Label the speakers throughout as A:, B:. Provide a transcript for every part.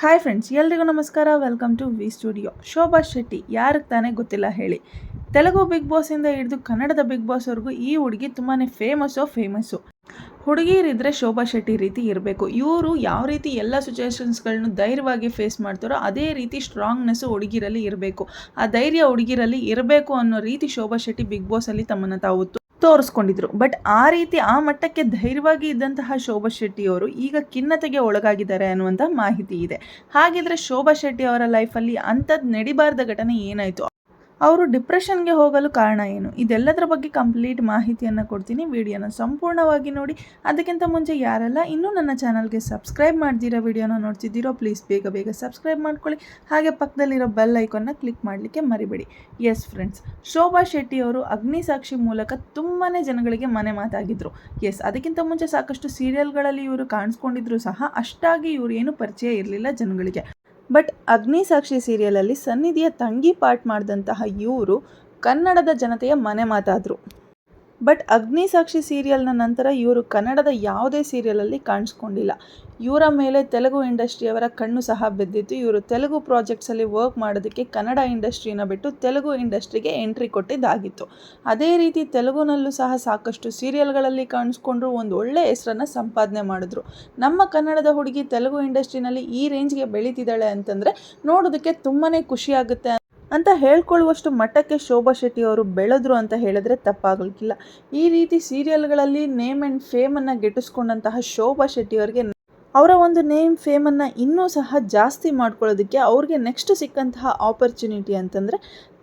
A: Hi friends ಎಲ್ರಿಗೂ ನಮಸ್ಕಾರ. Welcome to V studio Shobha Shetty, ಯಾರಿಗೆ ತಾನೇ ಗೊತ್ತಿಲ್ಲ ಹೇಳಿ. ತೆಲುಗು ಬಿಗ್ ಬಾಸಿಂದ ಹಿಡಿದು ಕನ್ನಡದ ಬಿಗ್ ಬಾಸ್ವರೆಗೂ ಈ ಹುಡುಗಿ ತುಂಬಾ ಫೇಮಸ್ ಫೇಮಸ್ಸು ಹುಡುಗಿರಿದ್ರೆ ಶೋಭಾ ಶೆಟ್ಟಿ ರೀತಿ ಇರಬೇಕು. ಇವರು ಯಾವ ರೀತಿ ಎಲ್ಲ ಸಿಚುವೇಶನ್ಸ್ಗಳನ್ನು ಧೈರ್ಯವಾಗಿ ಫೇಸ್ ಮಾಡ್ತಾರೋ ಅದೇ ರೀತಿ ಸ್ಟ್ರಾಂಗ್ನೆಸ್ಸು ಹುಡುಗಿರಲ್ಲಿ ಇರಬೇಕು. ಆ ಧೈರ್ಯ ಹುಡುಗಿರಲ್ಲಿ ಇರಬೇಕು ಅನ್ನೋ ರೀತಿ ಶೋಭಾ ಶೆಟ್ಟಿ ಬಿಗ್ ಬಾಸಲ್ಲಿ ತಮ್ಮನ್ನು ತಾವು ತೋರಿಸ್ಕೊಂಡಿದ್ರು. ಬಟ್ ಆ ರೀತಿ ಆ ಮಟ್ಟಕ್ಕೆ ಧೈರ್ಯವಾಗಿ ಇದ್ದಂತಹ ಶೋಭಾ ಶೆಟ್ಟಿ ಅವರು ಈಗ ಖಿನ್ನತೆಗೆ ಒಳಗಾಗಿದ್ದಾರೆ ಅನ್ನುವಂಥ ಮಾಹಿತಿ ಇದೆ. ಹಾಗಿದ್ರೆ ಶೋಭಾ ಶೆಟ್ಟಿ ಅವರ ಲೈಫಲ್ಲಿ ಅಂಥದ್ದು ನಡಿಬಾರ್ದ ಘಟನೆ ಏನಾಯಿತು? ಅವರು ಡಿಪ್ರೆಷನ್ಗೆ ಹೋಗಲು ಕಾರಣ ಏನು? ಇದೆಲ್ಲದರ ಬಗ್ಗೆ ಕಂಪ್ಲೀಟ್ ಮಾಹಿತಿಯನ್ನು ಕೊಡ್ತೀನಿ. ವಿಡಿಯೋನ ಸಂಪೂರ್ಣವಾಗಿ ನೋಡಿ. ಅದಕ್ಕಿಂತ ಮುಂಚೆ ಯಾರೆಲ್ಲ ಇನ್ನೂ ನನ್ನ ಚಾನಲ್ಗೆ ಸಬ್ಸ್ಕ್ರೈಬ್ ಮಾಡ್ದಿರೋ ವಿಡಿಯೋನ ನೋಡ್ತಿದ್ದೀರೋ, ಪ್ಲೀಸ್ ಬೇಗ ಬೇಗ ಸಬ್ಸ್ಕ್ರೈಬ್ ಮಾಡ್ಕೊಳ್ಳಿ. ಹಾಗೆ ಪಕ್ಕದಲ್ಲಿರೋ ಬೆಲ್ ಐಕನ್ನ ಕ್ಲಿಕ್ ಮಾಡಲಿಕ್ಕೆ ಮರಿಬೇಡಿ. ಎಸ್ ಫ್ರೆಂಡ್ಸ್, ಶೋಭಾ ಶೆಟ್ಟಿ ಅವರು ಅಗ್ನಿಸಾಕ್ಷಿ ಮೂಲಕ ತುಂಬಾ ಜನಗಳಿಗೆ ಮನೆ ಮಾತಾಗಿದ್ರು. ಎಸ್, ಅದಕ್ಕಿಂತ ಮುಂಚೆ ಸಾಕಷ್ಟು ಸೀರಿಯಲ್ಗಳಲ್ಲಿ ಇವರು ಕಾಣಿಸ್ಕೊಂಡಿದ್ರು ಸಹ. ಅಷ್ಟಾಗಿ ಇವರು ಏನು ಪರಿಚಯ ಇರಲಿಲ್ಲ ಜನಗಳಿಗೆ. ಬಟ್ ಅಗ್ನಿಸಾಕ್ಷಿ ಸೀರಿಯಲಲ್ಲಿ ಸನ್ನಿಧಿಯ ತಂಗಿ ಪಾರ್ಟ್ ಮಾಡಿದಂತಹ ಇವರು ಕನ್ನಡದ ಜನತೆಯ ಮನೆ ಮಾತಾದರು. ಬಟ್ ಅಗ್ನಿ ಸಾಕ್ಷಿ ಸೀರಿಯಲ್ನ ನಂತರ ಇವರು ಕನ್ನಡದ ಯಾವುದೇ ಸೀರಿಯಲಲ್ಲಿ ಕಾಣಿಸ್ಕೊಂಡಿಲ್ಲ. ಇವರ ಮೇಲೆ ತೆಲುಗು ಇಂಡಸ್ಟ್ರಿಯವರ ಕಣ್ಣು ಸಹ ಬಿದ್ದಿತ್ತು. ಇವರು ತೆಲುಗು ಪ್ರಾಜೆಕ್ಟ್ಸಲ್ಲಿ ವರ್ಕ್ ಮಾಡೋದಕ್ಕೆ ಕನ್ನಡ ಇಂಡಸ್ಟ್ರಿನ ಬಿಟ್ಟು ತೆಲುಗು ಇಂಡಸ್ಟ್ರಿಗೆ ಎಂಟ್ರಿ ಕೊಟ್ಟಿದ್ದಾಗಿತ್ತು. ಅದೇ ರೀತಿ ತೆಲುಗುನಲ್ಲೂ ಸಹ ಸಾಕಷ್ಟು ಸೀರಿಯಲ್ಗಳಲ್ಲಿ ಕಾಣಿಸ್ಕೊಂಡ್ರು, ಒಂದು ಒಳ್ಳೆ ಹೆಸರನ್ನು ಸಂಪಾದನೆ ಮಾಡಿದ್ರು. ನಮ್ಮ ಕನ್ನಡದ ಹುಡುಗಿ ತೆಲುಗು ಇಂಡಸ್ಟ್ರಿನಲ್ಲಿ ಈ ರೇಂಜ್ಗೆ ಬೆಳೀತಿದ್ದಾಳೆ ಅಂತಂದರೆ ನೋಡೋದಕ್ಕೆ ತುಂಬಾ ಖುಷಿಯಾಗುತ್ತೆ ಅಂತ ಹೇಳ್ಕೊಳ್ಳುವಷ್ಟು ಮಟ್ಟಕ್ಕೆ ಶೋಭಾ ಶೆಟ್ಟಿ ಅವರು ಬೆಳೆದ್ರು ಅಂತ ಹೇಳಿದ್ರೆ ತಪ್ಪಾಗಲಿಕ್ಕಿಲ್ಲ. ಈ ರೀತಿ ಸೀರಿಯಲ್ಗಳಲ್ಲಿ ನೇಮ್ ಆ್ಯಂಡ್ ಫೇಮನ್ನು ಗೆಟ್ಟಿಸ್ಕೊಂಡಂತಹ ಶೋಭಾ ಶೆಟ್ಟಿ ಅವರಿಗೆ ಅವರ ಒಂದು ನೇಮ್, ಫೇಮನ್ನು ಇನ್ನೂ ಸಹ ಜಾಸ್ತಿ ಮಾಡ್ಕೊಳ್ಳೋದಕ್ಕೆ ಅವ್ರಿಗೆ ನೆಕ್ಸ್ಟ್ ಸಿಕ್ಕಂತಹ ಆಪರ್ಚುನಿಟಿ ಅಂತಂದರೆ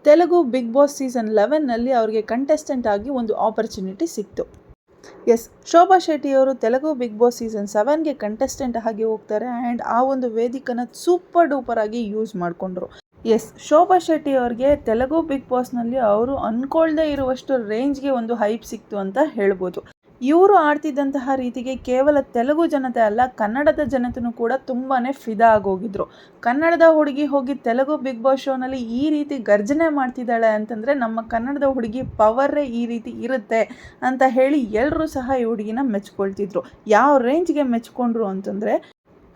A: ತೆಲುಗು ಬಿಗ್ ಬಾಸ್ ಸೀಸನ್ ಲೆವೆನ್ನಲ್ಲಿ ಅವ್ರಿಗೆ ಕಂಟೆಸ್ಟೆಂಟ್ ಆಗಿ ಒಂದು ಆಪರ್ಚುನಿಟಿ ಸಿಕ್ತು. ಎಸ್ ಶೋಭಾ ಶೆಟ್ಟಿ ಅವರು ತೆಲುಗು ಬಿಗ್ ಬಾಸ್ ಸೀಸನ್ ಸೆವೆನ್ಗೆ ಕಂಟೆಸ್ಟೆಂಟ್ ಆಗಿ ಹೋಗ್ತಾರೆ ಆ್ಯಂಡ್ ಆ ಒಂದು ವೇದಿಕನ ಸೂಪರ್ ಡೂಪರ್ ಆಗಿ ಯೂಸ್ ಮಾಡಿಕೊಂಡ್ರು. ಎಸ್ ಶೋಭಾ ಶೆಟ್ಟಿ ಅವ್ರಿಗೆ ತೆಲುಗು ಬಿಗ್ ಬಾಸ್ನಲ್ಲಿ ಅವರು ಅಂದ್ಕೊಳ್ದೇ ಇರುವಷ್ಟು ರೇಂಜ್ಗೆ ಒಂದು ಹೈಪ್ ಸಿಕ್ತು ಅಂತ ಹೇಳ್ಬೋದು. ಇವರು ಆಡ್ತಿದ್ದಂತಹ ರೀತಿಗೆ ಕೇವಲ ತೆಲುಗು ಜನತೆ ಅಲ್ಲ, ಕನ್ನಡದ ಜನತೆನೂ ಕೂಡ ತುಂಬಾ ಫಿದಾ ಆಗೋಗಿದ್ರು. ಕನ್ನಡದ ಹುಡುಗಿ ಹೋಗಿ ತೆಲುಗು ಬಿಗ್ ಬಾಸ್ ಶೋನಲ್ಲಿ ಈ ರೀತಿ ಗರ್ಜನೆ ಮಾಡ್ತಿದ್ದಾಳೆ ಅಂತಂದರೆ ನಮ್ಮ ಕನ್ನಡದ ಹುಡುಗಿ ಪವರೇ ಈ ರೀತಿ ಇರುತ್ತೆ ಅಂತ ಹೇಳಿ ಎಲ್ಲರೂ ಸಹ ಈ ಹುಡುಗಿನ ಮೆಚ್ಕೊಳ್ತಿದ್ರು. ಯಾವ ರೇಂಜ್ಗೆ ಮೆಚ್ಕೊಂಡ್ರು ಅಂತಂದರೆ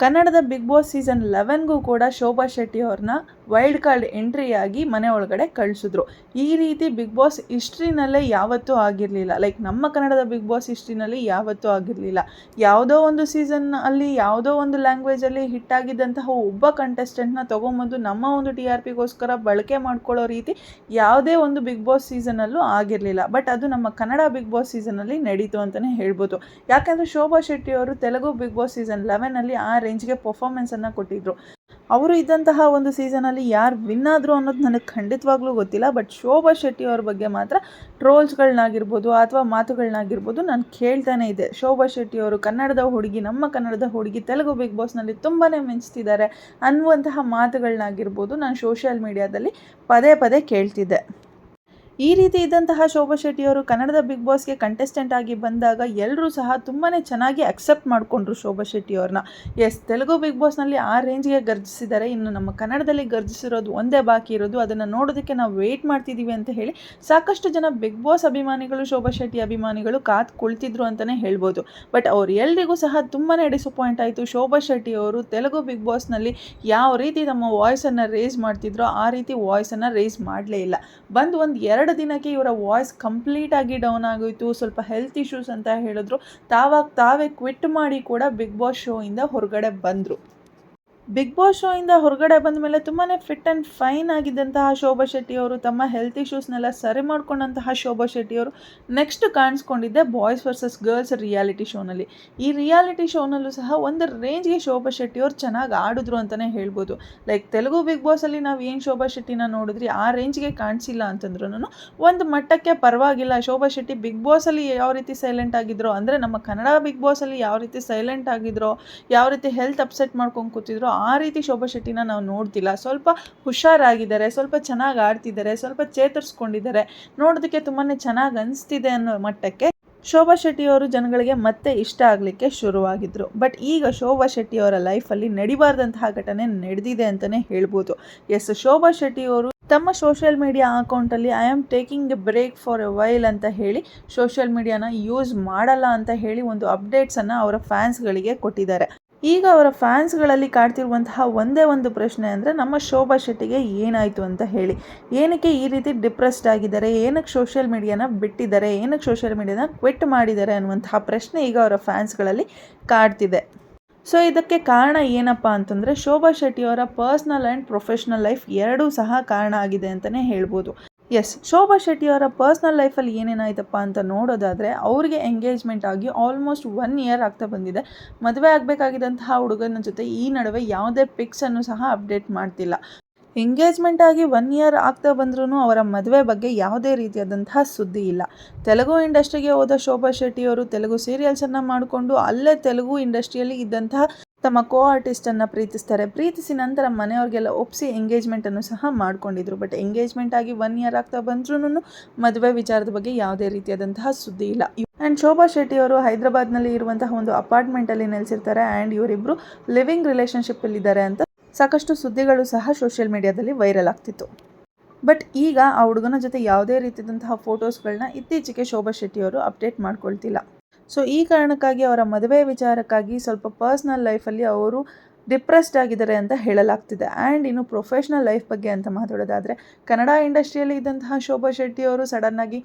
A: ಕನ್ನಡದ ಬಿಗ್ ಬಾಸ್ ಸೀಸನ್ ಲೆವೆನ್ಗೂ ಕೂಡ ಶೋಭಾ ಶೆಟ್ಟಿ ಅವ್ರನ್ನ ವೈಲ್ಡ್ ಕಾರ್ಡ್ ಎಂಟ್ರಿಯಾಗಿ ಮನೆ ಒಳಗಡೆ ಕಳಿಸಿದ್ರು. ಈ ರೀತಿ ಬಿಗ್ ಬಾಸ್ ಹಿಸ್ಟ್ರಿನಲ್ಲೇ ಯಾವತ್ತೂ ಆಗಿರಲಿಲ್ಲ. ಲೈಕ್ ನಮ್ಮ ಕನ್ನಡದ ಬಿಗ್ ಬಾಸ್ ಹಿಸ್ಟ್ರಿನಲ್ಲಿ ಯಾವತ್ತೂ ಆಗಿರಲಿಲ್ಲ. ಯಾವುದೋ ಒಂದು ಸೀಸನ್ ಅಲ್ಲಿ, ಯಾವುದೋ ಒಂದು ಲ್ಯಾಂಗ್ವೇಜಲ್ಲಿ ಹಿಟ್ಟಾಗಿದ್ದಂತಹ ಒಬ್ಬ ಕಂಟೆಸ್ಟೆಂಟ್ನ ತೊಗೊಂಬಂದು ನಮ್ಮ ಒಂದು ಟಿ ಆರ್ ಪಿಗೋಸ್ಕರ ಬಳಕೆ ಮಾಡ್ಕೊಳ್ಳೋ ರೀತಿ ಯಾವುದೇ ಒಂದು ಬಿಗ್ ಬಾಸ್ ಸೀಸನಲ್ಲೂ ಆಗಿರಲಿಲ್ಲ. ಬಟ್ ಅದು ನಮ್ಮ ಕನ್ನಡ ಬಿಗ್ ಬಾಸ್ ಸೀಸನಲ್ಲಿ ನಡೀತು ಅಂತಲೇ ಹೇಳ್ಬೋದು. ಯಾಕೆಂದರೆ ಶೋಭಾ ಶೆಟ್ಟಿ ಅವರು ತೆಲುಗು ಬಿಗ್ ಬಾಸ್ ಸೀಸನ್ ಲೆವೆನಲ್ಲಿ ಆ ರೇಂಜ್ಗೆ ಪರ್ಫಾರ್ಮೆನ್ಸನ್ನು ಕೊಟ್ಟಿದ್ದರು ಅವರು ಇದ್ದಂತಹ ಒಂದು ಸೀಸನಲ್ಲಿ ಯಾರು ವಿನ್ ಆದರು ಅನ್ನೋದು ನನಗೆ ಖಂಡಿತವಾಗ್ಲೂ ಗೊತ್ತಿಲ್ಲ ಬಟ್ ಶೋಭಾ ಶೆಟ್ಟಿ ಅವ್ರ ಬಗ್ಗೆ ಮಾತ್ರ ಟ್ರೋಲ್ಸ್ಗಳನ್ನಾಗಿರ್ಬೋದು ಅಥವಾ ಮಾತುಗಳನ್ನಾಗಿರ್ಬೋದು ನಾನು ಕೇಳ್ತಾನೆ ಇದೆ. ಶೋಭಾ ಶೆಟ್ಟಿ ಅವರು ಕನ್ನಡದ ಹುಡುಗಿ, ನಮ್ಮ ಕನ್ನಡದ ಹುಡುಗಿ, ತೆಲುಗು ಬಿಗ್ ಬಾಸ್ನಲ್ಲಿ ತುಂಬಾ ಮಿಂಚ್ತಿದ್ದಾರೆ ಅನ್ನುವಂತಹ ಮಾತುಗಳನ್ನಾಗಿರ್ಬೋದು ನಾನು ಸೋಷಿಯಲ್ ಮೀಡಿಯಾದಲ್ಲಿ ಪದೇ ಪದೇ ಕೇಳ್ತಿದ್ದೆ. ಈ ರೀತಿ ಇದ್ದಂತಹ ಶೋಭಾ ಶೆಟ್ಟಿ ಅವರು ಕನ್ನಡದ ಬಿಗ್ ಬಾಸ್ಗೆ ಕಂಟೆಸ್ಟೆಂಟ್ ಆಗಿ ಬಂದಾಗ ಎಲ್ಲರೂ ಸಹ ತುಂಬಾ ಚೆನ್ನಾಗಿ ಅಕ್ಸೆಪ್ಟ್ ಮಾಡಿಕೊಂಡ್ರು ಶೋಭಾ ಶೆಟ್ಟಿ ಅವ್ರನ್ನ. ಎಸ್ ತೆಲುಗು ಬಿಗ್ ಬಾಸ್ನಲ್ಲಿ ಆ ರೇಂಜ್ಗೆ ಗರ್ಜಿಸಿದ್ದಾರೆ. ಇನ್ನು ನಮ್ಮ ಕನ್ನಡದಲ್ಲಿ ಗರ್ಜಿಸಿರೋದು ಒಂದೇ ಬಾಕಿ ಇರೋದು. ಅದನ್ನು ನೋಡೋದಕ್ಕೆ ನಾವು ವೆಯ್ಟ್ ಮಾಡ್ತಿದ್ದೀವಿ ಅಂತ ಹೇಳಿ ಸಾಕಷ್ಟು ಜನ ಬಿಗ್ ಬಾಸ್ ಅಭಿಮಾನಿಗಳು, ಶೋಭಾ ಶೆಟ್ಟಿ ಅಭಿಮಾನಿಗಳು ಕಾತ್ ಕುಳಿತಿದ್ರು ಅಂತಲೇ ಹೇಳ್ಬೋದು. ಬಟ್ ಅವ್ರು ಎಲ್ರಿಗೂ ಸಹ ತುಂಬಾ ಡಿಸಪಾಯಿಂಟ್ ಆಯಿತು. ಶೋಭಾ ಶೆಟ್ಟಿ ಅವರು ತೆಲುಗು ಬಿಗ್ ಬಾಸ್ನಲ್ಲಿ ಯಾವ ರೀತಿ ತಮ್ಮ ವಾಯ್ಸನ್ನು ರೇಸ್ ಮಾಡ್ತಿದ್ರೋ ಆ ರೀತಿ ವಾಯ್ಸನ್ನು ರೇಸ್ ಮಾಡಲೇ ಇಲ್ಲ. ಬಂದು ಒಂದು ಎರಡು ಎರಡು ದಿನಕ್ಕೆ ಇವರ ವಾಯ್ಸ್ ಕಂಪ್ಲೀಟಾಗಿ ಡೌನ್ ಆಗೋಯಿತು. ಸ್ವಲ್ಪ ಹೆಲ್ತ್ ಇಶ್ಯೂಸ್ ಅಂತ ಹೇಳಿದ್ರು. ತಾವಾಗ ತಾವೇ ಕ್ವಿಟ್ ಮಾಡಿ ಕೂಡ ಬಿಗ್ ಬಾಸ್ ಶೋಯಿಂದ ಹೊರಗಡೆ ಬಂದರು. ಬಿಗ್ ಬಾಸ್ ಶೋಯಿಂದ ಹೊರಗಡೆ ಬಂದ ಮೇಲೆ ತುಂಬಾ ಫಿಟ್ ಆ್ಯಂಡ್ ಫೈನ್ ಆಗಿದ್ದಂತಹ ಶೋಭಾ ಶೆಟ್ಟಿ ಅವರು ತಮ್ಮ ಹೆಲ್ತ್ ಇಶ್ಯೂಸ್ನೆಲ್ಲ ಸರಿ ಮಾಡ್ಕೊಂಡಂತಹ ಶೋಭಾ ಶೆಟ್ಟಿ ಅವರು ನೆಕ್ಸ್ಟ್ ಕಾಣಿಸ್ಕೊಂಡಿದ್ದೆ ಬಾಯ್ಸ್ ವರ್ಸಸ್ ಗರ್ಲ್ಸ್ ರಿಯಾಲಿಟಿ ಶೋನಲ್ಲಿ ಈ ರಿಯಾಲಿಟಿ ಶೋನಲ್ಲೂ ಸಹ ಒಂದು ರೇಂಜ್ಗೆ ಶೋಭಾ ಶೆಟ್ಟಿ ಅವರು ಚೆನ್ನಾಗಿ ಆಡಿದ್ರು ಅಂತಲೇ ಹೇಳ್ಬೋದು. ಲೈಕ್ ತೆಲುಗು ಬಿಗ್ ಬಾಸಲ್ಲಿ ನಾವು ಏನು ಶೋಭಾ ಶೆಟ್ಟಿನ ನೋಡಿದ್ರಿ ಆ ರೇಂಜ್ಗೆ ಕಾಣಿಸಿಲ್ಲ ಅಂತಂದ್ರೂ ಒಂದು ಮಟ್ಟಕ್ಕೆ ಪರವಾಗಿಲ್ಲ. ಶೋಭಾ ಶೆಟ್ಟಿ ಬಿಗ್ ಬಾಸಲ್ಲಿ ಯಾವ ರೀತಿ ಸೈಲೆಂಟ್ ಆಗಿದ್ರು, ಅಂದರೆ ನಮ್ಮ ಕನ್ನಡ ಬಿಗ್ ಬಾಸಲ್ಲಿ ಯಾವ ರೀತಿ ಸೈಲೆಂಟ್ ಆಗಿದ್ರೋ, ಯಾವ ರೀತಿ ಹೆಲ್ತ್ ಅಪ್ಸೆಟ್ ಮಾಡ್ಕೊಂಡು ಕೂತಿದ್ರೋ ಆ ರೀತಿ ಶೋಭಾ ಶೆಟ್ಟಿನ ನಾವು ನೋಡ್ತಿಲ್ಲ. ಸ್ವಲ್ಪ ಹುಷಾರಾಗಿದ್ದಾರೆ, ಸ್ವಲ್ಪ ಚೆನ್ನಾಗಿ ಆಡ್ತಿದ್ದಾರೆ, ಸ್ವಲ್ಪ ಚೇತರಿಸ್ಕೊಂಡಿದ್ದಾರೆ. ನೋಡೋದಕ್ಕೆ ತುಂಬಾ ಚೆನ್ನಾಗಿ ಅನಿಸ್ತಿದೆ ಅನ್ನೋ ಮಟ್ಟಕ್ಕೆ ಶೋಭಾ ಶೆಟ್ಟಿ ಅವರು ಜನಗಳಿಗೆ ಮತ್ತೆ ಇಷ್ಟ ಆಗಲಿಕ್ಕೆ ಶುರುವಾಗಿದ್ದರು ಬಟ್ ಈಗ ಶೋಭಾ ಶೆಟ್ಟಿ ಅವರ ಲೈಫಲ್ಲಿ ನಡಿಬಾರ್ದಂತಹ ಘಟನೆ ನಡೆದಿದೆ ಅಂತಲೇ ಹೇಳ್ಬೋದು. ಎಸ್, ಶೋಭಾ ಶೆಟ್ಟಿ ಅವರು ತಮ್ಮ ಸೋಷಿಯಲ್ ಮೀಡಿಯಾ ಅಕೌಂಟಲ್ಲಿ I am taking a break for a while ಅಂತ ಹೇಳಿ ಸೋಷಿಯಲ್ ಮೀಡಿಯಾನ ಯೂಸ್ ಮಾಡಲ್ಲ ಅಂತ ಹೇಳಿ ಒಂದು ಅಪ್ಡೇಟ್ಸನ್ನು ಅವರ ಫ್ಯಾನ್ಸ್ಗಳಿಗೆ ಕೊಟ್ಟಿದ್ದಾರೆ. ಈಗ ಅವರ ಫ್ಯಾನ್ಸ್ಗಳಲ್ಲಿ ಕಾಡ್ತಿರುವಂತಹ ಒಂದೇ ಒಂದು ಪ್ರಶ್ನೆ ಅಂದರೆ, ನಮ್ಮ ಶೋಭಾ ಶೆಟ್ಟಿಗೆ ಏನಾಯಿತು ಅಂತ ಹೇಳಿ. ಏನಕ್ಕೆ ಈ ರೀತಿ ಡಿಪ್ರೆಸ್ಡ್ ಆಗಿದ್ದಾರೆ? ಏನಕ್ಕೆ ಸೋಷಿಯಲ್ ಮೀಡಿಯಾನ ಬಿಟ್ಟಿದ್ದಾರೆ? ಏನಕ್ಕೆ ಸೋಷಿಯಲ್ ಮೀಡಿಯಾನ ಕ್ವಿಟ್ ಮಾಡಿದ್ದಾರೆ ಅನ್ನುವಂತಹ ಪ್ರಶ್ನೆ ಈಗ ಅವರ ಫ್ಯಾನ್ಸ್ಗಳಲ್ಲಿ ಕಾಡ್ತಿದೆ. ಸೊ, ಇದಕ್ಕೆ ಕಾರಣ ಏನಪ್ಪ ಅಂತಂದರೆ, ಶೋಭಾ ಶೆಟ್ಟಿಯವರ ಪರ್ಸ್ನಲ್ ಆ್ಯಂಡ್ ಪ್ರೊಫೆಷ್ನಲ್ ಲೈಫ್ ಎರಡೂ ಸಹ ಕಾರಣ ಆಗಿದೆ ಅಂತಲೇ ಹೇಳ್ಬೋದು. ಎಸ್ ಶೋಭಾ ಶೆಟ್ಟಿಯವರ ಪರ್ಸ್ನಲ್ ಲೈಫಲ್ಲಿ ಏನೇನಾಯ್ತಪ್ಪ ಅಂತ ನೋಡೋದಾದರೆ, ಅವರಿಗೆ ಎಂಗೇಜ್ಮೆಂಟ್ ಆಗಿ ಆಲ್ಮೋಸ್ಟ್ ಒನ್ ಇಯರ್ ಆಗ್ತಾ ಬಂದಿದೆ. ಮದುವೆ ಆಗಬೇಕಾಗಿದ್ದಂತಹ ಹುಡುಗನ ಜೊತೆ ಈ ನಡುವೆ ಯಾವುದೇ ಪಿಕ್ಸನ್ನು ಸಹ ಅಪ್ಡೇಟ್ ಮಾಡ್ತಿಲ್ಲ. ಎಂಗೇಜ್ಮೆಂಟ್ ಆಗಿ ಒನ್ ಇಯರ್ ಆಗ್ತಾ ಬಂದ್ರೂ ಅವರ ಮದುವೆ ಬಗ್ಗೆ ಯಾವುದೇ ರೀತಿಯಾದಂತಹ ಸುದ್ದಿ ಇಲ್ಲ. ತೆಲುಗು ಇಂಡಸ್ಟ್ರಿಗೆ ಹೋದ ಶೋಭಾ ಶೆಟ್ಟಿಯವರು ತೆಲುಗು ಸೀರಿಯಲ್ಸನ್ನು ಮಾಡಿಕೊಂಡು ಅಲ್ಲೇ ತೆಲುಗು ಇಂಡಸ್ಟ್ರಿಯಲ್ಲಿ ಇದ್ದಂತಹ ತಮ್ಮ ಕೋ ಆರ್ಟಿಸ್ಟನ್ನು ಪ್ರೀತಿಸ್ತಾರೆ. ಪ್ರೀತಿಸಿ ನಂತರ ಮನೆಯವ್ರಿಗೆಲ್ಲ ಒಪ್ಪಿಸಿ ಎಂಗೇಜ್ಮೆಂಟನ್ನು ಸಹ ಮಾಡ್ಕೊಂಡಿದ್ರು. ಬಟ್ ಎಂಗೇಜ್ಮೆಂಟ್ ಆಗಿ ಒನ್ ಇಯರ್ ಆಗ್ತಾ ಬಂದ್ರೂ ಮದುವೆ ವಿಚಾರದ ಬಗ್ಗೆ ಯಾವುದೇ ರೀತಿಯಾದಂತಹ ಸುದ್ದಿ ಇಲ್ಲ. ಆ್ಯಂಡ್ ಶೋಭಾ ಶೆಟ್ಟಿ ಅವರು ಹೈದರಾಬಾದ್ನಲ್ಲಿ ಇರುವಂತಹ ಒಂದು ಅಪಾರ್ಟ್ಮೆಂಟಲ್ಲಿ ನೆಲೆಸಿರ್ತಾರೆ. ಆ್ಯಂಡ್ ಇವರಿಬ್ಬರು ಲಿವಿಂಗ್ ರಿಲೇಷನ್ಶಿಪ್ಪಲ್ಲಿದ್ದಾರೆ ಅಂತ ಸಾಕಷ್ಟು ಸುದ್ದಿಗಳು ಸಹ ಸೋಷಿಯಲ್ ಮೀಡಿಯಾದಲ್ಲಿ ವೈರಲ್ ಆಗ್ತಿತ್ತು. ಬಟ್ ಈಗ ಆ ಹುಡುಗನ ಜೊತೆ ಯಾವುದೇ ರೀತಿಯಾದಂತಹ ಫೋಟೋಸ್ಗಳನ್ನ ಇತ್ತೀಚೆಗೆ ಶೋಭಾ ಶೆಟ್ಟಿಯವರು ಅಪ್ಡೇಟ್ ಮಾಡ್ಕೊಳ್ತಿಲ್ಲ. ಸೊ ಈ ಕಾರಣಕ್ಕಾಗಿ ಅವರ ಮದುವೆ ವಿಚಾರಕ್ಕಾಗಿ ಸ್ವಲ್ಪ ಪರ್ಸ್ನಲ್ ಲೈಫಲ್ಲಿ ಅವರು ಡಿಪ್ರೆಸ್ಡ್ ಆಗಿದ್ದಾರೆ ಅಂತ ಹೇಳಲಾಗ್ತಿದೆ. ಆ್ಯಂಡ್ ಇನ್ನು ಪ್ರೊಫೆಷ್ನಲ್ ಲೈಫ್ ಬಗ್ಗೆ ಅಂತ ಮಾತಾಡೋದಾದರೆ, ಕನ್ನಡ ಇಂಡಸ್ಟ್ರಿಯಲ್ಲಿ ಇದ್ದಂತಹ ಶೋಭಾ ಶೆಟ್ಟಿಯವರು ಸಡನ್ನಾಗಿ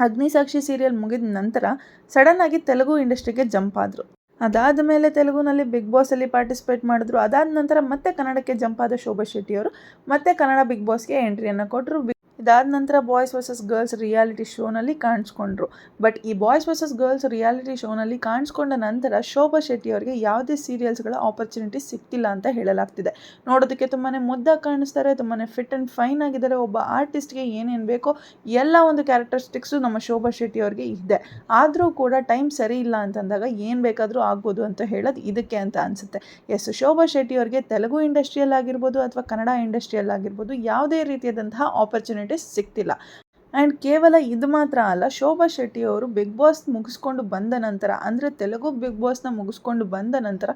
A: ಅಗ್ನಿಸಾಕ್ಷಿ ಸೀರಿಯಲ್ ಮುಗಿದ ನಂತರ ಸಡನ್ನಾಗಿ ತೆಲುಗು ಇಂಡಸ್ಟ್ರಿಗೆ ಜಂಪ್ ಆದರು. ಅದಾದ ಮೇಲೆ ತೆಲುಗುನಲ್ಲಿ ಬಿಗ್ ಬಾಸಲ್ಲಿ ಪಾರ್ಟಿಸಿಪೇಟ್ ಮಾಡಿದ್ರು. ಅದಾದ ನಂತರ ಮತ್ತೆ ಕನ್ನಡಕ್ಕೆ ಜಂಪ್ ಆದ ಶೋಭಾ ಶೆಟ್ಟಿಯವರು ಮತ್ತೆ ಕನ್ನಡ ಬಿಗ್ ಬಾಸ್ಗೆ ಎಂಟ್ರಿಯನ್ನು ಕೊಟ್ಟರು ಇದಾದ ನಂತರ ಬಾಯ್ಸ್ ವರ್ಸಸ್ ಗರ್ಲ್ಸ್ ರಿಯಾಲಿಟಿ ಶೋನಲ್ಲಿ ಕಾಣಿಸ್ಕೊಂಡ್ರು. ಬಟ್ ಈ ಬಾಯ್ಸ್ ವರ್ಸಸ್ ಗರ್ಲ್ಸ್ ರಿಯಾಲಿಟಿ ಶೋನಲ್ಲಿ ಕಾಣಿಸ್ಕೊಂಡ ನಂತರ ಶೋಭಾ ಶೆಟ್ಟಿ ಅವರಿಗೆ ಯಾವುದೇ ಸೀರಿಯಲ್ಸ್ಗಳ ಆಪರ್ಚುನಿಟಿ ಸಿಕ್ತಿಲ್ಲ ಅಂತ ಹೇಳಲಾಗ್ತಿದೆ. ನೋಡೋದಕ್ಕೆ ತುಂಬಾ ಮುದ್ದಾಗಿ ಕಾಣಿಸ್ತಾರೆ ತುಂಬಾ ಫಿಟ್ ಆ್ಯಂಡ್ ಫೈನ್ ಆಗಿದ್ದಾರೆ. ಒಬ್ಬ ಆರ್ಟಿಸ್ಟ್ಗೆ ಏನೇನು ಬೇಕೋ ಎಲ್ಲ ಒಂದು ಕ್ಯಾರೆಕ್ಟರಿಸ್ಟಿಕ್ಸು ನಮ್ಮ ಶೋಭಾ ಶೆಟ್ಟಿ ಅವರಿಗೆ ಇದೆ. ಆದರೂ ಕೂಡ ಟೈಮ್ ಸರಿ ಇಲ್ಲ ಅಂತಂದಾಗ ಏನು ಬೇಕಾದರೂ ಆಗ್ಬೋದು ಅಂತ ಹೇಳೋದು ಇದಕ್ಕೆ ಅಂತ ಅನಿಸುತ್ತೆ. ಎಸ್ ಶೋಭಾ ಶೆಟ್ಟಿ ಅವರಿಗೆ ತೆಲುಗು ಇಂಡಸ್ಟ್ರಿಯಲ್ ಆಗಿರ್ಬೋದು ಅಥವಾ ಕನ್ನಡ ಇಂಡಸ್ಟ್ರಿಯಲ್ ಆಗಿರ್ಬೋದು ಯಾವುದೇ ರೀತಿಯಾದಂತಹ ಆಪರ್ಚುನಿಟಿ ಸಿಗ್ತಿಲ್ಲ. ಆ್ಯಂಡ್ ಕೇವಲ ಇದು ಮಾತ್ರ ಅಲ್ಲ, ಶೋಭಾ ಶೆಟ್ಟಿ ಅವರು ಬಿಗ್ ಬಾಸ್ ಮುಗಿಸ್ಕೊಂಡು ಬಂದ ನಂತರ, ಅಂದರೆ ತೆಲುಗು ಬಿಗ್ ಬಾಸ್ನ ಮುಗಿಸ್ಕೊಂಡು ಬಂದ ನಂತರ,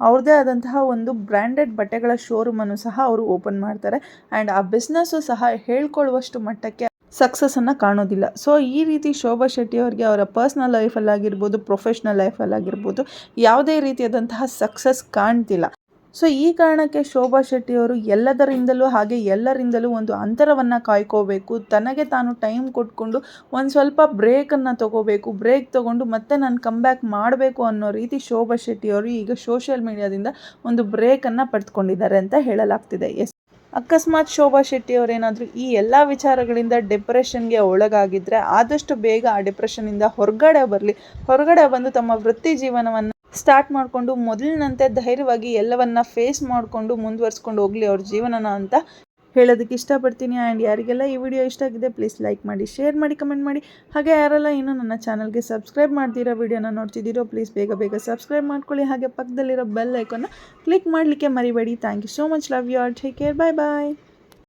A: ಅವ್ರದ್ದೇ ಆದಂತಹ ಒಂದು ಬ್ರ್ಯಾಂಡೆಡ್ ಬಟ್ಟೆಗಳ ಶೋರೂಮನ್ನು ಸಹ ಅವರು ಓಪನ್ ಮಾಡ್ತಾರೆ. ಆ್ಯಂಡ್ ಆ ಬಿಸ್ನೆಸ್ಸು ಸಹ ಹೇಳ್ಕೊಳ್ಳುವಷ್ಟು ಮಟ್ಟಕ್ಕೆ ಸಕ್ಸಸ್ಸನ್ನು ಕಾಣೋದಿಲ್ಲ. ಸೊ ಈ ರೀತಿ ಶೋಭಾ ಶೆಟ್ಟಿ ಅವರಿಗೆ ಅವರ ಪರ್ಸ್ನಲ್ ಲೈಫಲ್ಲಾಗಿರ್ಬೋದು ಪ್ರೊಫೆಷ್ನಲ್ ಲೈಫಲ್ಲಾಗಿರ್ಬೋದು ಯಾವುದೇ ರೀತಿಯಾದಂತಹ ಸಕ್ಸಸ್ ಕಾಣ್ತಿಲ್ಲ. ಸೊ ಈ ಕಾರಣಕ್ಕೆ ಶೋಭಾ ಶೆಟ್ಟಿಯವರು ಎಲ್ಲದರಿಂದಲೂ ಹಾಗೆ ಎಲ್ಲರಿಂದಲೂ ಒಂದು ಅಂತರವನ್ನು ಕಾಯ್ಕೋಬೇಕು. ತನಗೆ ತಾನು ಟೈಮ್ ಕೊಟ್ಕೊಂಡು ಒಂದು ಸ್ವಲ್ಪ ಬ್ರೇಕನ್ನು ತೊಗೋಬೇಕು. ಬ್ರೇಕ್ ತೊಗೊಂಡು ಮತ್ತೆ ನಾನು ಕಮ್ಬ್ಯಾಕ್ ಮಾಡಬೇಕು ಅನ್ನೋ ರೀತಿ ಶೋಭಾ ಶೆಟ್ಟಿಯವರು ಈಗ ಸೋಷಿಯಲ್ ಮೀಡಿಯಾದಿಂದ ಒಂದು ಬ್ರೇಕನ್ನು ಪಡೆದುಕೊಂಡಿದ್ದಾರೆ ಅಂತ ಹೇಳಲಾಗ್ತಿದೆ. ಎಸ್ ಅಕಸ್ಮಾತ್ ಶೋಭಾ ಶೆಟ್ಟಿ ಅವರೇನಾದರೂ ಈ ಎಲ್ಲ ವಿಚಾರಗಳಿಂದ ಡಿಪ್ರೆಷನ್ಗೆ ಒಳಗಾಗಿದ್ದರೆ ಆದಷ್ಟು ಬೇಗ ಆ ಡಿಪ್ರೆಷನ್ನಿಂದ ಹೊರಗಡೆ ಬರಲಿ. ಹೊರಗಡೆ ಬಂದು ತಮ್ಮ ವೃತ್ತಿ ಜೀವನವನ್ನು ಸ್ಟಾರ್ಟ್ ಮಾಡಿಕೊಂಡು ಮೊದಲಿನಂತೆ ಧೈರ್ಯವಾಗಿ ಎಲ್ಲವನ್ನ ಫೇಸ್ ಮಾಡಿಕೊಂಡು ಮುಂದುವರ್ಸ್ಕೊಂಡು ಹೋಗಲಿ ಅವ್ರ ಜೀವನನ ಅಂತ ಹೇಳೋದಕ್ಕೆ ಇಷ್ಟಪಡ್ತೀನಿ. ಆ್ಯಂಡ್ ಯಾರಿಗೆಲ್ಲ ಈ ವಿಡಿಯೋ ಇಷ್ಟ ಆಗಿದೆ ಪ್ಲೀಸ್ ಲೈಕ್ ಮಾಡಿ ಶೇರ್ ಮಾಡಿ ಕಮೆಂಟ್ ಮಾಡಿ. ಹಾಗೆ ಯಾರೆಲ್ಲ ಇನ್ನೂ ನನ್ನ ಚಾನಲ್ಗೆ ಸಬ್ಸ್ಕ್ರೈಬ್ ಮಾಡ್ತಿರೋ ವಿಡಿಯೋನ ನೋಡ್ತಿದ್ದೀರೋ ಪ್ಲೀಸ್ ಬೇಗ ಬೇಗ ಸಬ್ಸ್ಕ್ರೈಬ್ ಮಾಡ್ಕೊಳ್ಳಿ. ಹಾಗೆ ಪಕ್ಕದಲ್ಲಿರೋ ಬೆಲ್ ಐಕನ್ನ ಕ್ಲಿಕ್ ಮಾಡಲಿಕ್ಕೆ ಮರಿಬೇಡಿ. Thank you so much love you are take care bye bye